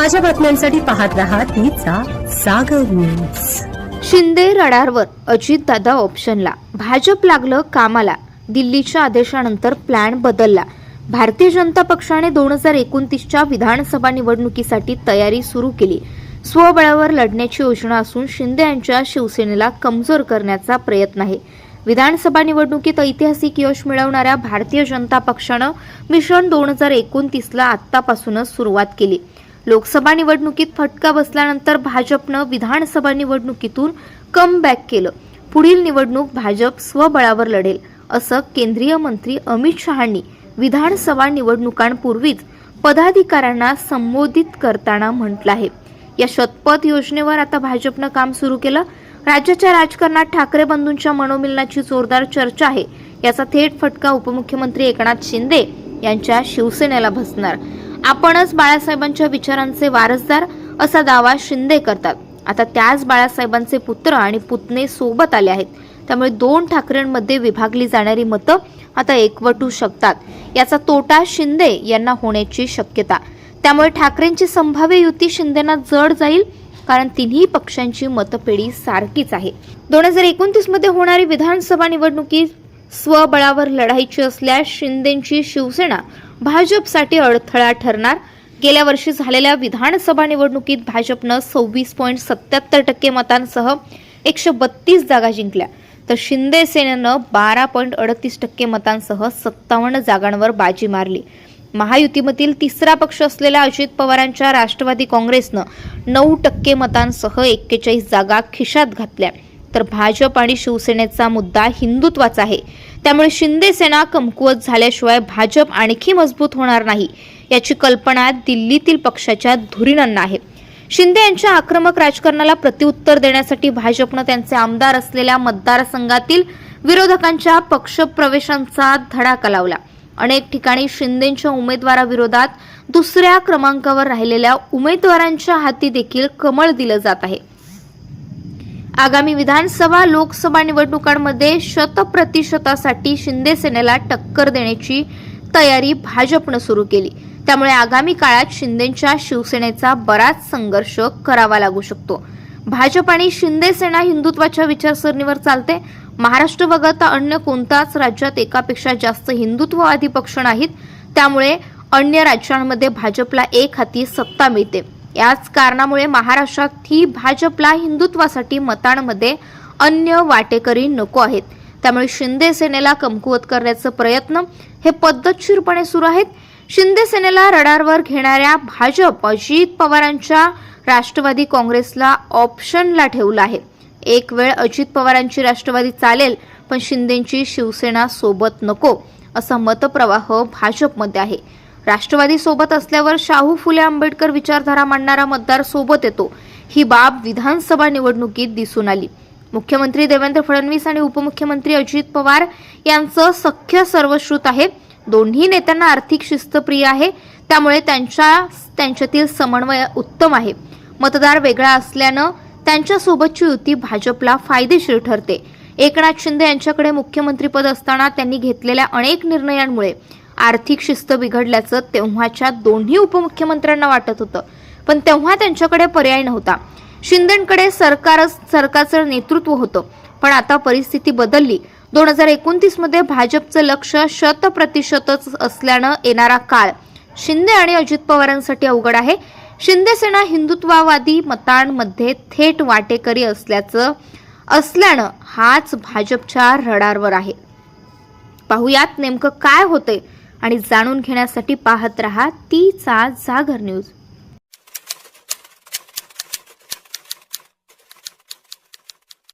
ताज्या बातम्यांसाठी पाहत रहा तीचा सागर न्यूज शिंदे रडारवर अजितदादा ऑप्शनला भाजप लागलं कामाला. दिल्लीच्या आदेशानंतर प्लॅन बदलला. भारतीय जनता पक्षाने दोन हजार एकोणतीसच्या विधानसभा निवडणुकीसाठी तयारी सुरू केली. स्वबळावर लढण्याची योजना असून शिंदे यांच्या शिवसेनेला कमजोर करण्याचा प्रयत्न आहे. विधानसभा निवडणुकीत ऐतिहासिक यश मिळवणाऱ्या भारतीय जनता पक्षानं मिशन दोन हजार एकोणतीसला आत्तापासूनच सुरुवात केली. लोकसभा निवडणुकीत फटका बसल्यानंतर भाजपनं विधानसभा निवडणुकीतून कम बॅक केलं. पुढील निवडणूक भाजप स्वबळावर लढेल असं केंद्रीय मंत्री अमित शहांनी विधानसभा निवडणुकांपूर्वीच पदाधिकाऱ्यांना संबोधित करताना म्हटलं आहे. या शतपथ योजनेवर आता भाजपनं काम सुरू केलं. राज्याच्या राजकारणात ठाकरे बंधूंच्या मनोमिलनाची जोरदार चर्चा आहे. याचा थेट फटका उपमुख्यमंत्री एकनाथ शिंदे यांच्या शिवसेनेला बसणार. आपणच बाळासाहेबांच्या विचारांचे वारसदार असा दावा शिंदे करतात. आता त्याच बाळासाहेबांचे पुत्र आणि पुतणे सोबत आले आहेत. त्यामुळे दोन ठाकरेंमध्ये विभागली जाणारी मतं आता एकवटू शकतात. याचा तोटा शिंदे यांना होण्याची शक्यता. त्यामुळे ठाकरेंची संभाव्य युती शिंदेना जड जाईल कारण तिन्ही पक्षांची मतपेढी सारखीच आहे. दोन हजार एकोणतीसमध्ये होणारी विधानसभा निवडणुकी स्वबळावर लढायची असल्यास शिंदेची शिवसेना भाजपसाठी अडथळा ठरणार. गेल्या वर्षी झालेल्या विधानसभा निवडणुकीत भाजपनं सव्वीस पॉईंट सत्याहत्तर टक्के मतांसह एकशे बत्तीस जागा जिंकल्या. तर शिंदे सेनेनं बारा पॉईंट अडतीस टक्के मतांसह सत्तावन्न जागांवर बाजी मारली. महायुतीमधील तिसरा पक्ष असलेल्या अजित पवारांच्या राष्ट्रवादी काँग्रेसनं नऊ टक्के मतांसह एक्केचाळीस जागा खिशात घातल्या. तर भाजप आणि शिवसेनेचा मुद्दा हिंदुत्वाचा आहे. त्यामुळे शिंदे सेना कमकुवत झाल्याशिवाय भाजप आणखी मजबूत होणार नाही याची कल्पना दिल्लीतील पक्षाच्या धुरीणांना आहे. शिंदे यांच्या आक्रमक राजकारणाला प्रत्युत्तर देण्यासाठी भाजपनं त्यांचे आमदार असलेल्या मतदारसंघातील विरोधकांच्या पक्षप्रवेशांचा धडाका लावला. अनेक ठिकाणी शिंदेच्या उमेदवाराविरोधात दुसऱ्या क्रमांकावर राहिलेल्या उमेदवारांच्या हाती देखील कमळ दिलं जात आहे. आगामी विधानसभा लोकसभा निवडणुकांमध्ये शतप्रतिशतासाठी शिंदे सेनेला टक्कर देण्याची तयारी भाजपनं सुरू केली. त्यामुळे आगामी काळात शिंदेच्या शिवसेनेचा बराच संघर्ष करावा लागू शकतो. भाजप आणि शिंदे सेना हिंदुत्वाच्या विचारसरणीवर चालते. महाराष्ट्र वगळता अन्य कोणत्याच राज्यात एकापेक्षा जास्त हिंदुत्ववादी पक्ष नाहीत. त्यामुळे अन्य राज्यांमध्ये भाजपला एक हाती सत्ता मिळते. याच कारणामुळे महाराष्ट्रातही भाजपला हिंदुत्वासाठी मतांमध्ये अन्य वाटेकरी नको आहेत. त्यामुळे शिंदे सेनेला कमकुवत करण्याचे प्रयत्न हे पद्धतशीरपणे सुरू आहेत. शिंदे सेनेला रडारवर घेणाऱ्या भाजप अजित पवारांच्या राष्ट्रवादी काँग्रेसला ऑप्शनला ठेवलं आहे. एक वेळ अजित पवारांची राष्ट्रवादी चालेल पण शिंदेची शिवसेना सोबत नको असा मतप्रवाह भाजपमध्ये आहे. राष्ट्रवादी सोबत असल्यावर शाहू फुले आंबेडकर विचारधारा मांडणारा मतदार सोबत येतो. ही बाब विधानसभा निवडणुकीत दिसून आली. मुख्यमंत्री देवेंद्र फडणवीस आणि उपमुख्यमंत्री अजित पवार यांचं सख्य सर्वश्रुत आहे. दोन्ही नेत्यांना आर्थिक शिस्त प्रिय आहे. त्यामुळे त्यांच्या त्यांच्यातील समन्वय उत्तम आहे. मतदार वेगळा असल्यानं त्यांच्यासोबतची युती भाजपला फायदेशीर ठरते. एकनाथ शिंदे यांच्याकडे मुख्यमंत्रीपद असताना त्यांनी घेतलेल्या अनेक निर्णयांमुळे आर्थिक शिस्त बिघडल्याचं तेव्हाच्या दोन्ही उपमुख्यमंत्र्यांना वाटत होतं. पण तेव्हा त्यांच्याकडे पर्याय नव्हता. शिंदेकडे सरकारच सरकारचं नेतृत्व होतं. पण आता परिस्थिती बदलली. दोन हजार एकोणतीसमध्ये भाजपचं लक्ष शत प्रतिशतच असल्यानं येणारा काळ शिंदे आणि अजित पवारांसाठी अवघड आहे. शिंदे सेना हिंदुत्ववादी मतांमध्ये थेट वाटेकरी असल्याचं असल्यानं हाच भाजपच्या रडारवर आहे. पाहुयात नेमकं काय होतंय? आणि जाणून घेण्यासाठी पाहत रहा तीचा जागर न्यूज.